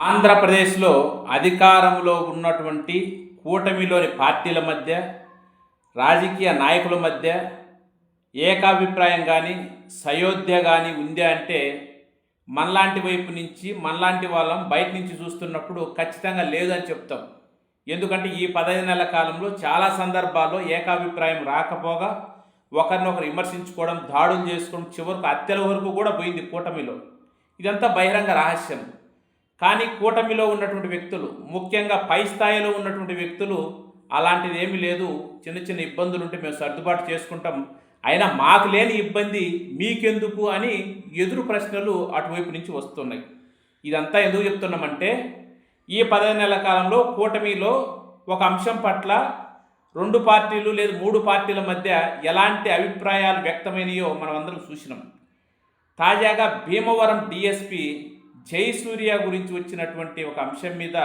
ఆంధ్రప్రదేశ్లో అధికారంలో ఉన్నటువంటి కూటమిలోని పార్టీల మధ్య రాజకీయ నాయకుల మధ్య ఏకాభిప్రాయం కానీ సయోధ్య కానీ ఉంది అంటే మనలాంటి వైపు నుంచి మనలాంటి వాళ్ళం బయట నుంచి చూస్తున్నప్పుడు ఖచ్చితంగా లేదని చెప్తాం. ఎందుకంటే ఈ పదహైదు నెలల కాలంలో చాలా సందర్భాల్లో ఏకాభిప్రాయం రాకపోగా ఒకరినొకరు విమర్శించుకోవడం దాడులు చేసుకోవడం చివరికి హత్యల వరకు కూడా పోయింది కూటమిలో. ఇదంతా బహిరంగ రహస్యం. కానీ కూటమిలో ఉన్నటువంటి వ్యక్తులు ముఖ్యంగా పై స్థాయిలో ఉన్నటువంటి వ్యక్తులు అలాంటిది ఏమీ లేదు. చిన్న చిన్న ఇబ్బందులు ఉంటే మేము సర్దుబాటు చేసుకుంటాం. అయినా మాకు లేని ఇబ్బంది మీకెందుకు అని ఎదురు ప్రశ్నలు అటువైపు నుంచి వస్తున్నాయి. ఇదంతా ఎందుకు చెప్తున్నామంటే ఈ పదహైదు నెలల కాలంలో కూటమిలో ఒక అంశం పట్ల రెండు పార్టీలు లేదా మూడు పార్టీల మధ్య ఎలాంటి అభిప్రాయాలు వ్యక్తమైనయో మనం అందరం చూసినాం. తాజాగా భీమవరం డిఎస్పి జయసూర్య గురించి వచ్చినటువంటి ఒక అంశం మీద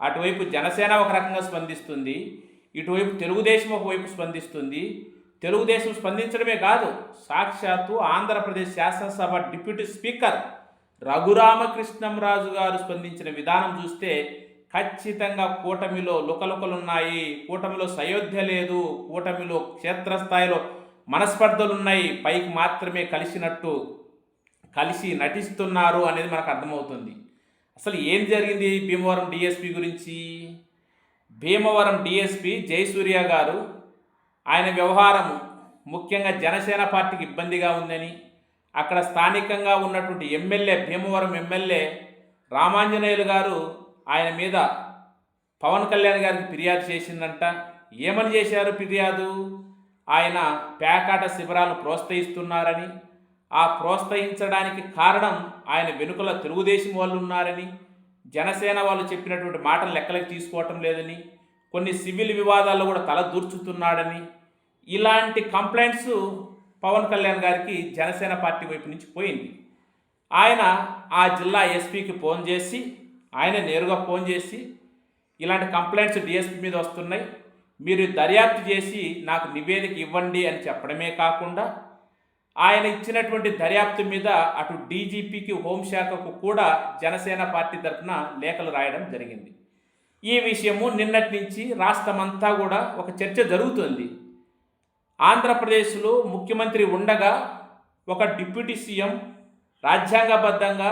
అటువైపు జనసేన ఒక రకంగా స్పందిస్తుంది ఇటువైపు తెలుగుదేశం ఒకవైపు స్పందిస్తుంది. తెలుగుదేశం స్పందించడమే కాదు సాక్షాత్తు ఆంధ్రప్రదేశ్ శాసనసభ డిప్యూటీ స్పీకర్ రఘురామకృష్ణంరాజు గారు స్పందించిన విధానం చూస్తే ఖచ్చితంగా కూటమిలో లుకలుకలున్నాయి కూటమిలో సయోధ్య లేదు కూటమిలో క్షేత్రస్థాయిలో మనస్పర్ధలున్నాయి పైకి మాత్రమే కలిసినట్టు కలిసి నటిస్తున్నారు అనేది మనకు అర్థమవుతుంది. అసలు ఏం జరిగింది భీమవరం డిఎస్పి గురించి? భీమవరం డిఎస్పి జయసూర్య గారు ఆయన వ్యవహారం ముఖ్యంగా జనసేన పార్టీకి ఇబ్బందిగా ఉందని అక్కడ స్థానికంగా ఉన్నటువంటి ఎమ్మెల్యే భీమవరం ఎమ్మెల్యే రామాంజనేయులు గారు ఆయన మీద పవన్ కళ్యాణ్ గారికి ఫిర్యాదు చేసిందంట. ఏమని చేశారు ఫిర్యాదు? ఆయన పేకాట శిబిరాలను ప్రోత్సహిస్తున్నారని ఆ ప్రోత్సహించడానికి కారణం ఆయన వెనుకల తెలుగుదేశం వాళ్ళు ఉన్నారని జనసేన వాళ్ళు చెప్పినటువంటి మాటలు లెక్కలకు తీసుకోవటం లేదని కొన్ని సివిల్ వివాదాల్లో కూడా తల దూర్చుతున్నాడని ఇలాంటి కంప్లైంట్స్ పవన్ కళ్యాణ్ గారికి జనసేన పార్టీ వైపు నుంచి పోయింది. ఆయన ఆ జిల్లా ఎస్పీకి ఫోన్ చేసి ఆయన నేరుగా ఫోన్ చేసి ఇలాంటి కంప్లైంట్స్ డిఎస్పీ మీద వస్తున్నాయి. మీరు దర్యాప్తు చేసి నాకు నివేదిక ఇవ్వండి అని చెప్పడమే కాకుండా ఆయన ఇచ్చినటువంటి దర్యాప్తు మీద అటు డీజీపీకి హోంశాఖకు కూడా జనసేన పార్టీ తరఫున లేఖలు రాయడం జరిగింది. ఈ విషయము నిన్నటి నుంచి రాష్ట్రమంతా కూడా ఒక చర్చ జరుగుతుంది. ఆంధ్రప్రదేశ్లో ముఖ్యమంత్రి ఉండగా ఒక డిప్యూటీ సీఎం రాజ్యాంగబద్ధంగా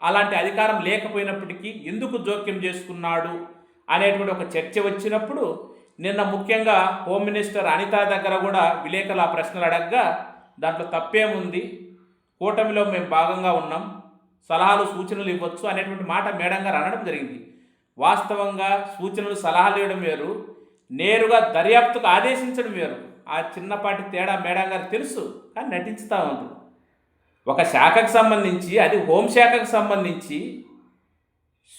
అలాంటి అధికారం లేకపోయినప్పటికీ ఎందుకు జోక్యం చేసుకున్నాడు అనేటువంటి ఒక చర్చ వచ్చినప్పుడు నిన్న ముఖ్యంగా హోమ్ మినిస్టర్ అనిత దగ్గర కూడా విలేకరులు ఆ ప్రశ్నలు అడగగా దాంట్లో తప్పేముంది? కూటమిలో మేము భాగంగా ఉన్నాం. సలహాలు సూచనలు ఇవ్వచ్చు అనేటువంటి మాట మేడం గారు అనడం జరిగింది. వాస్తవంగా సూచనలు సలహాలు ఇవ్వడం వేరు. నేరుగా దర్యాప్తుకు ఆదేశించడం వేరు. ఆ చిన్నపాటి తేడా మేడం గారు తెలుసు కానీ నటించుతూ ఉంది. ఒక శాఖకు సంబంధించి అది హోంశాఖకు సంబంధించి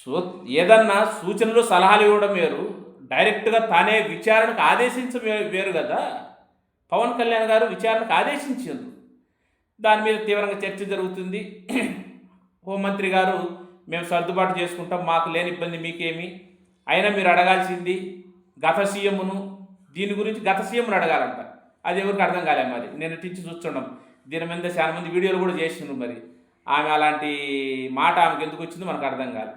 సూ ఏదన్నా సూచనలు సలహాలు ఇవ్వడం వేరు. డైరెక్ట్గా తానే విచారణకు ఆదేశించడం వేరు కదా? పవన్ కళ్యాణ్ గారు విచారణకు ఆదేశించారు. దాని మీద తీవ్రంగా చర్చ జరుగుతుంది. హోంమంత్రి గారు మేము సర్దుబాటు చేసుకుంటాం మాకు లేని ఇబ్బంది మీకేమి. అయినా మీరు అడగాల్సింది గత సీఎంను దీని గురించి గత సీఎంను అడగాలంట. అది ఎవరికి అర్థం కాలే మరి. నేను టీచి చూస్తున్నాం దీని మీద చాలా మంది వీడియోలు కూడా చేసిండ్రు మరి. ఆమె అలాంటి మాట ఆమెకు ఎందుకు వచ్చిందో మనకు అర్థం కాదు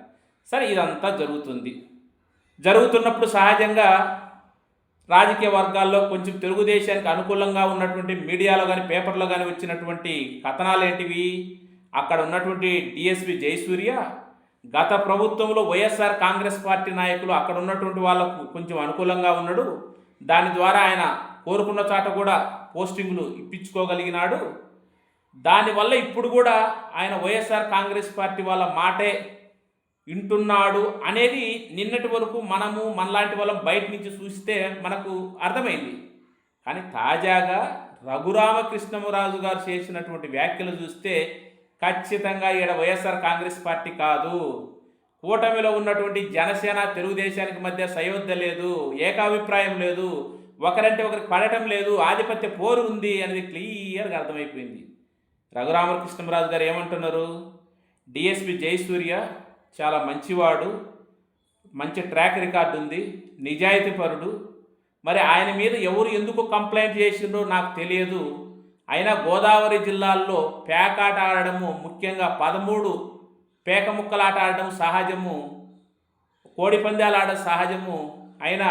సరే ఇదంతా జరుగుతుంది. జరుగుతున్నప్పుడు సహజంగా రాజకీయ వర్గాల్లో కొంచెం తెలుగుదేశానికి అనుకూలంగా ఉన్నటువంటి మీడియాలో కానీ పేపర్లో కానీ వచ్చినటువంటి కథనాలు ఏంటివి? అక్కడ ఉన్నటువంటి డిఎస్పి జయసూర్య గత ప్రభుత్వంలో వైఎస్ఆర్ కాంగ్రెస్ పార్టీ నాయకులు అక్కడ ఉన్నటువంటి వాళ్ళకు కొంచెం అనుకూలంగా ఉన్నాడు. దాని ద్వారా ఆయన కోరుకున్న చాట కూడా పోస్టింగ్లు ఇప్పించుకోగలిగినాడు. దానివల్ల ఇప్పుడు కూడా ఆయన వైఎస్ఆర్ కాంగ్రెస్ పార్టీ వాళ్ళ మాటే వింటున్నాడు అనేది నిన్నటి వరకు మనము మనలాంటి వాళ్ళం బయట నుంచి చూస్తే మనకు అర్థమైంది. కానీ తాజాగా రఘురామకృష్ణమరాజు గారు చేసినటువంటి వ్యాఖ్యలు చూస్తే ఖచ్చితంగా ఈడ వైఎస్ఆర్ కాంగ్రెస్ పార్టీ కాదు. కూటమిలో ఉన్నటువంటి జనసేన తెలుగుదేశానికి మధ్య సయోధ్య లేదు ఏకాభిప్రాయం లేదు ఒకరంటే ఒకరికి పడటం లేదు ఆధిపత్య పోరు ఉంది అనేది క్లియర్గా అర్థమైపోయింది. రఘురామకృష్ణరాజు గారు ఏమంటున్నారు? డిఎస్పి జయసూర్య చాలా మంచివాడు మంచి ట్రాక్ రికార్డు ఉంది నిజాయితీపరుడు మరి ఆయన మీద ఎవరు ఎందుకు కంప్లైంట్ చేసిండ్రో నాకు తెలియదు. అయినా గోదావరి జిల్లాల్లో పేకాట ఆడడము ముఖ్యంగా పదమూడు పేక ముక్కలాట ఆడడం సహజము కోడి పందాలు ఆడడం సహజము. అయినా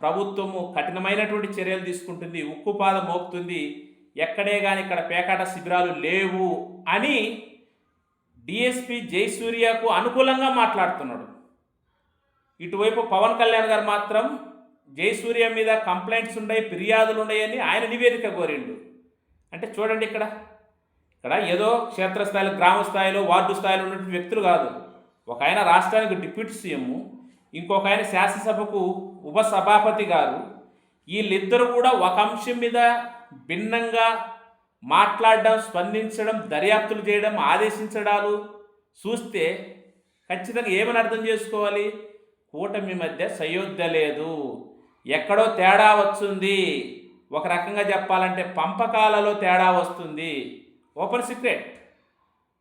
ప్రభుత్వము కఠినమైనటువంటి చర్యలు తీసుకుంటుంది ఉక్కుపాద మోపుతుంది. ఎక్కడే కానీ ఇక్కడ పేకాట శిబిరాలు లేవు అని డిఎస్పి జయసూర్యకు అనుకూలంగా మాట్లాడుతున్నాడు. ఇటువైపు పవన్ కళ్యాణ్ గారు మాత్రం జయసూర్య మీద కంప్లైంట్స్ ఉన్నాయి ఫిర్యాదులు ఉన్నాయని ఆయన నివేదిక కోరిండు. అంటే చూడండి ఇక్కడ. ఇక్కడ ఏదో క్షేత్రస్థాయిలో గ్రామ స్థాయిలో వార్డు స్థాయిలో ఉన్నటువంటి వ్యక్తులు కాదు. ఒక ఆయన రాష్ట్రానికి డిప్యూటీ సీఎం ఇంకొక ఆయన శాసనసభకు ఉప సభాపతి గారు వీళ్ళిద్దరూ కూడా ఒక అంశం మీద భిన్నంగా మాట్లాడడం స్పందించడం దర్యాప్తులు చేయడం ఆదేశించడాలు చూస్తే ఖచ్చితంగా ఏమని అర్థం చేసుకోవాలి? కూటమి మధ్య సయోధ్య లేదు. ఎక్కడో తేడా వస్తుంది ఒక రకంగా చెప్పాలంటే పంపకాలలో తేడా వస్తుంది. Open secret.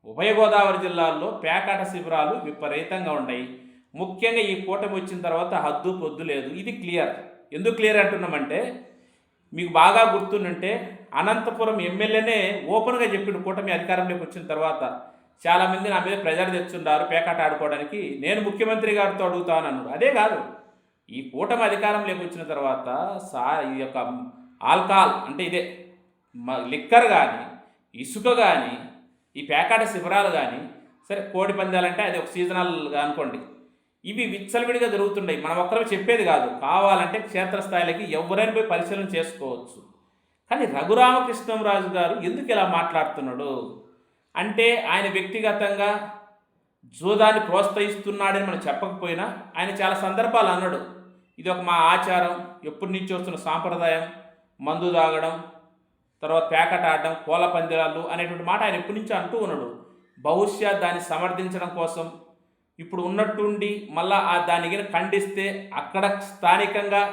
ఉభయ గోదావరి జిల్లాల్లో పేకాట శిబిరాలు విపరీతంగా ఉన్నాయి. ముఖ్యంగా ఈ కూటమి వచ్చిన తర్వాత హద్దు పొద్దు లేదు. ఇది క్లియర్. ఎందుకు క్లియర్ అంటున్నామంటే మీకు బాగా గుర్తుందంటే అనంతపురం ఎమ్మెల్యేనే ఓపెన్గా చెప్పిండు కూటమి అధికారంలోకి వచ్చిన తర్వాత చాలామంది నా మీద ప్రెజర్ తెచ్చున్నారు పేకాట ఆడుకోవడానికి. నేను ముఖ్యమంత్రి గారితో అడుగుతాను అన్నాడు. అదే కాదు ఈ కూటమి అధికారంలోకి వచ్చిన తర్వాత సా ఈ యొక్క ఆల్కహాల్ అంటే ఇదే లిక్కర్ కానీ ఇసుక కానీ ఈ పేకాట శిబిరాలు కానీ సరే కోడి పందాలంటే అది ఒక సీజనల్గా అనుకోండి. ఇవి విచ్చలవిడిగా జరుగుతున్నాయి మనం ఒక్కరు చెప్పేది కాదు కావాలంటే క్షేత్రస్థాయిలకి ఎవరైనా పోయి పరిశీలన చేసుకోవచ్చు. కానీ రఘురామకృష్ణంరాజు గారు ఎందుకు ఇలా మాట్లాడుతున్నాడు? అంటే ఆయన వ్యక్తిగతంగా జూదాన్ని ప్రోత్సహిస్తున్నాడని మనం చెప్పకపోయినా ఆయన చాలా సందర్భాలు అన్నాడు. ఇది ఒక మా ఆచారం. ఎప్పటి నుంచి వస్తున్న సాంప్రదాయం? మందు తాగడం తర్వాత ప్యాకెట్ ఆడడం కోల పందిరాలు అనేటువంటి మాట ఆయన ఎప్పటి నుంచో అంటూ ఉన్నాడు. బహుశా దాన్ని సమర్థించడం కోసం ఇప్పుడు ఉన్నట్టుండి మళ్ళా ఆ దాన్ని ఖండిస్తే అక్కడ స్థానికంగా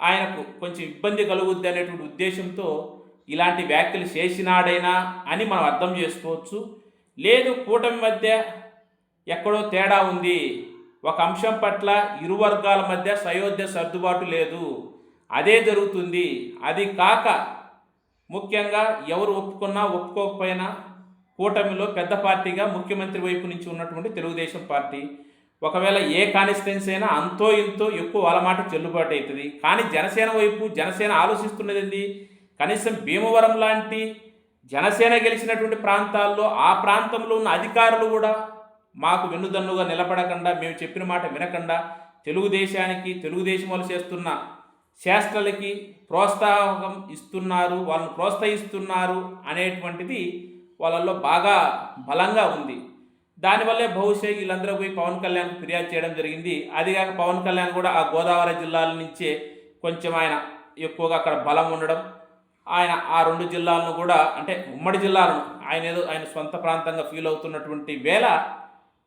ఆయనకు కొంచెం ఇబ్బంది కలుగుద్ది అనేటువంటి ఉద్దేశంతో ఇలాంటి వ్యాఖ్యలు చేసినాడైనా అని మనం అర్థం చేసుకోవచ్చు. లేదు కూటమి మధ్య ఎక్కడో తేడా ఉంది. ఒక అంశం పట్ల ఇరు వర్గాల మధ్య సయోధ్య సర్దుబాటు లేదు. అదే జరుగుతుంది. అది కాక ముఖ్యంగా ఎవరు ఒప్పుకున్నా ఒప్పుకోకపోయినా కూటమిలో పెద్ద పార్టీగా ముఖ్యమంత్రి వైపు నుంచి ఉన్నటువంటి తెలుగుదేశం పార్టీ ఒకవేళ ఏ కాన్స్టిట్యున్సీ అయినా అంతో ఇంతో ఎక్కువ వాళ్ళ మాట చెల్లుబాటు అవుతుంది. కానీ జనసేన వైపు జనసేన ఆలోచిస్తున్నది ఏంది? కనీసం భీమవరం లాంటి జనసేన గెలిచినటువంటి ప్రాంతాల్లో ఆ ప్రాంతంలో ఉన్న అధికారులు కూడా మాకు వెన్నుదన్నుగా నిలబడకుండా మేము చెప్పిన మాట వినకుండా తెలుగుదేశానికి తెలుగుదేశం వాళ్ళు చేస్తున్న చేష్టలకి ప్రోత్సాహం ఇస్తున్నారు వాళ్ళని ప్రోత్సహిస్తున్నారు అనేటువంటిది వాళ్ళల్లో బాగా బలంగా ఉంది. దానివల్లే బహుశా వీళ్ళందరూ పోయి పవన్ కళ్యాణ్ ఫిర్యాదు చేయడం జరిగింది. అదిగాక పవన్ కళ్యాణ్ కూడా ఆ గోదావరి జిల్లాల నుంచే కొంచెం ఆయన ఎక్కువగా అక్కడ బలం ఉండడం ఆయన ఆ రెండు జిల్లాలను కూడా అంటే ఉమ్మడి జిల్లాలను ఆయన ఏదో ఆయన సొంత ప్రాంతంగా ఫీల్ అవుతున్నటువంటి వేళ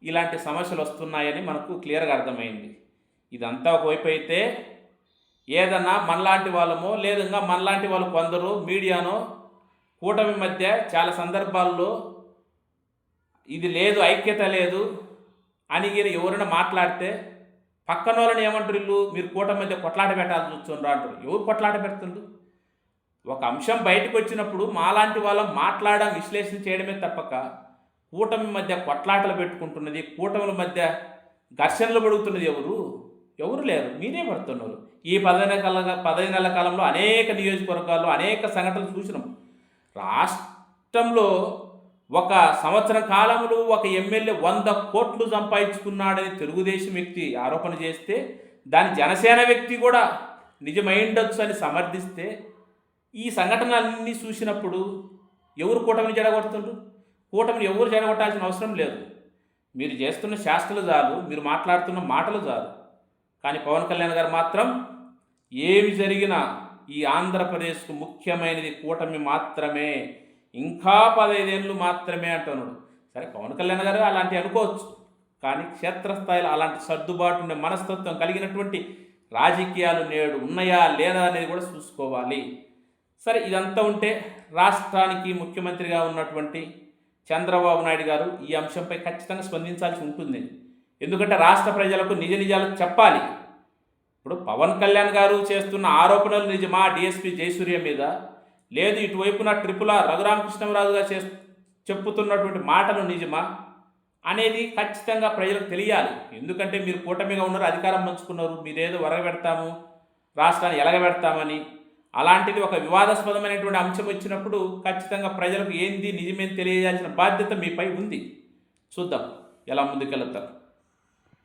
ఇలాంటి సమస్యలు వస్తున్నాయని మనకు క్లియర్గా అర్థమైంది. ఇదంతా ఒకవైపు అయితే ఏదన్నా మనలాంటి వాళ్ళమో లేదంగా మనలాంటి వాళ్ళు కొందరు మీడియానో కూటమి మధ్య చాలా సందర్భాల్లో ఇది లేదు ఐక్యత లేదు అని ఈయన ఎవరైనా మాట్లాడితే పక్కన వాళ్ళని ఏమంటారు వీళ్ళు? మీరు కూటమి మధ్య కొట్లాట పెట్టాల్సి చూస్తుండ్రు అంటారు. ఎవరు కొట్లాట పెడుతుండ్రు? ఒక అంశం బయటకు వచ్చినప్పుడు మాలాంటి వాళ్ళం మాట్లాడడం విశ్లేషణ చేయడమే తప్పక. కూటమి మధ్య కొట్లాటలు పెట్టుకుంటున్నది కూటమిల మధ్య ఘర్షణలు పడుగుతున్నది ఎవరు? ఎవరు లేరు. మీరే పడుతున్నారు. ఈ పదహైదు కాల పదహైదు నెలల కాలంలో అనేక నియోజకవర్గాల్లో అనేక సంఘటనలు చూసినాం. రాష్ట్రంలో ఒక సంవత్సరం కాలంలో ఒక ఎమ్మెల్యే వంద కోట్లు సంపాదించుకున్నాడని తెలుగుదేశం వ్యక్తి ఆరోపణ చేస్తే దాని జనసేన వ్యక్తి కూడా నిజమైండొచ్చు అని సమర్థిస్తే ఈ సంఘటనలన్నీ చూసినప్పుడు ఎవరు కూటమిని జడగొడుతుండ్రు కూటమిని ఎవరు జడగొట్టాల్సిన అవసరం లేదు. మీరు చేస్తున్న శాస్త్రలు చాలు మీరు మాట్లాడుతున్న మాటలు చాలు. కానీ పవన్ కళ్యాణ్ గారు మాత్రం ఏమి జరిగినా ఈ ఆంధ్రప్రదేశ్కు ముఖ్యమైనది కూటమి మాత్రమే. ఇంకా పదైదేళ్ళు మాత్రమే అంటున్నాడు. సరే పవన్ కళ్యాణ్ గారు అలాంటి అనుకోవచ్చు. కానీ క్షేత్రస్థాయిలో అలాంటి సర్దుబాటు ఉండే మనస్తత్వం కలిగినటువంటి రాజకీయాలు నేడు ఉన్నాయా లేదా అనేది కూడా చూసుకోవాలి. సరే ఇదంతా ఉంటే రాష్ట్రానికి ముఖ్యమంత్రిగా ఉన్నటువంటి చంద్రబాబు నాయుడు గారు ఈ అంశంపై ఖచ్చితంగా స్పందించాల్సి ఉంటుంది. ఎందుకంటే రాష్ట్ర ప్రజలకు నిజ నిజాలు చెప్పాలి. ఇప్పుడు పవన్ కళ్యాణ్ గారు చేస్తున్న ఆరోపణలు నిజమా? డిఎస్పీ జయసూర్య మీద? లేదు ఇటువైపున ట్రిపుల్ ఆర్ రఘురామకృష్ణరాజు గారు చే చెప్పుతున్నటువంటి మాటలు నిజమా? అనేది ఖచ్చితంగా ప్రజలకు తెలియాలి. ఎందుకంటే మీరు కూటమిగా ఉన్నారు అధికారం పంచుకున్నారు మీరేదో వరగబెడతాము రాష్ట్రాన్ని ఎలగబెడతామని. అలాంటిది ఒక వివాదాస్పదమైనటువంటి అంశం వచ్చినప్పుడు ఖచ్చితంగా ప్రజలకు ఏంది నిజమేం తెలియజేయాల్సిన బాధ్యత మీపై ఉంది. చూద్దాం ఎలా ముందుకెళ్తారు.